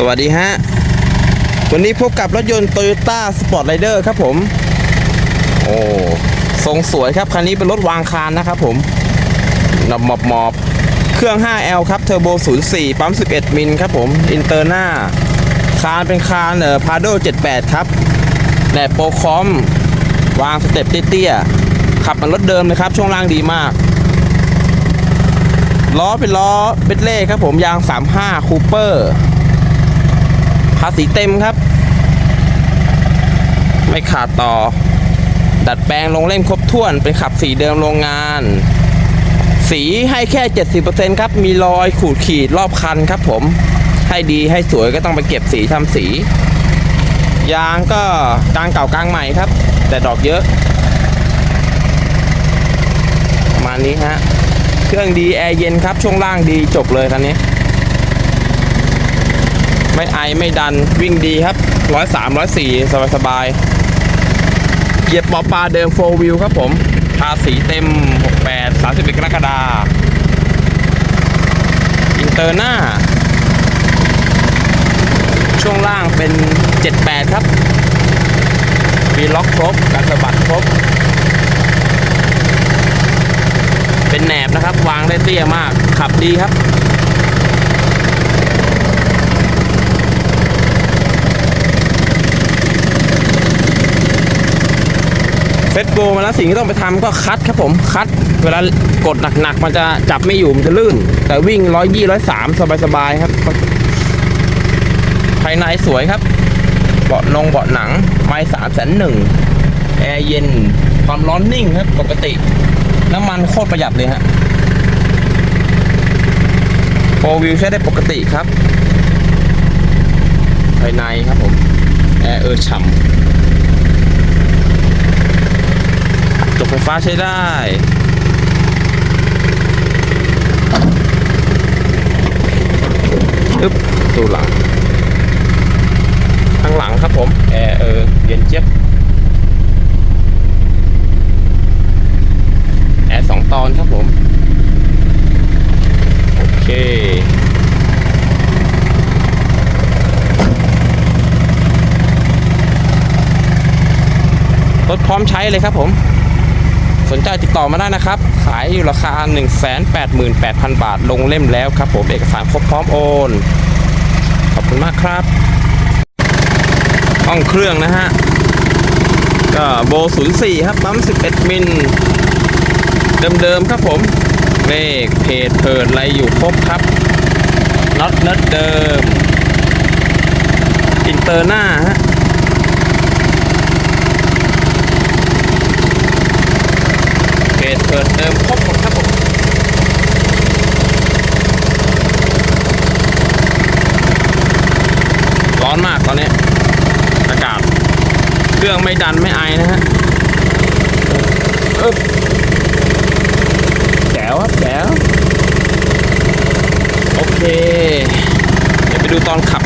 สวัสดีฮะ วันนี้พบกับรถยนต์ Toyota Sport Rider ครับผม โอ้ทรงสวยครับ คันนี้เป็นรถวางคานนะครับผมหนอบหมอบหมอบเครื่อง 5L ครับเทอร์โบ 04 ปั๊ม 11 มิลครับผม อินเตอร์หน้า คานเป็นคานเอ่อพาโด78 ครับแหนบโปรคอม วางสเต็ปเตี้ยๆ ขับเหมันรถเดิมเลยครับ ช่วงล่างดีมากล้อเป็นล้อเบดเล่ครับผมยาง 35 คูเปอร์าษีเต็มครับ ไม่ขาดต่อ ดัดแปลงลงเล่นครบถ้วน เป็นขับสีเดิมโรงงาน สีให้แค่ 70%ครับ มีรอยขูดขีดรอบคันครับผม ให้ดีให้สวยก็ต้องไปเก็บสีทำสี ยางก็กลางเก่ากลางใหม่ครับ แต่ดอกเยอะ ประมาณนี้ฮะ เครื่องดีแอร์เย็นครับ ช่วงล่างดีจบเลยคันนี้ ไม่ไอไม่ดันวิ่งดีครับร้อยสามร้อยสี่สบายสบายๆเกียร์ปอปลาเดิมโฟวิวครับผมภาษีเต็ม 68 31กรกฎาอินเตอร์หน้า ช่วงล่างเป็น 78 ครับมีล็อกครบการสะบัดครบ เป็นแหนบนะครับ วางได้เตี้ยมาก ขับดีครับ เฟสโบมาแล้วสิ่งที่ต้องไปทำก็คัดครับผมคัด เวลากดหนักๆมันจะจับไม่อยู่มันจะลื่น แต่วิ่งร้อยยี่ร้อยสามสบายๆครับ ภายในสวยครับ เบาะนงเบาะหนัง ไม้สามแสนหนึ่งแอร์เย็นความร้อนนิ่งครับปกติ น้ำมันโคตรประหยัดเลยฮะโฟวิวใช้ได้ปกติครับ ภายในครับผม แอร์เออฉ่ำ จบไฟ้าใช้ได้ปึ๊บตูหลัง ข้างหลังครับผมแอร์เออเย็นเจี๊ยบแอร์สองตอนครับผม โอเครถพร้อมใช้เลยครับผม สนใจติดต่อมาได้นะครับ ขายอยู่ราคา 188,000 บาท ลงเล่มแล้วครับผมเอกสารครบพร้อมโอน ขอบคุณมากครับห้องเครื่องนะฮะ ก็โบ 04 ครับปั๊ม 11 มิล เดิมๆครับผมเลขเพจเพิดอะไรอยู่ครบครับน็อตเนิร์ดเดิม อินเตอร์หน้าฮะ เพจเปิดเดิมครบหมดครับผม ร้ อนมากตอนนี้อากาศ เครื่องไม่ดันไม่ไอนะฮะอึ๊บแจ๋วครับแจ๋วโอเค เดี๋ยวไปดูตอนขับกัน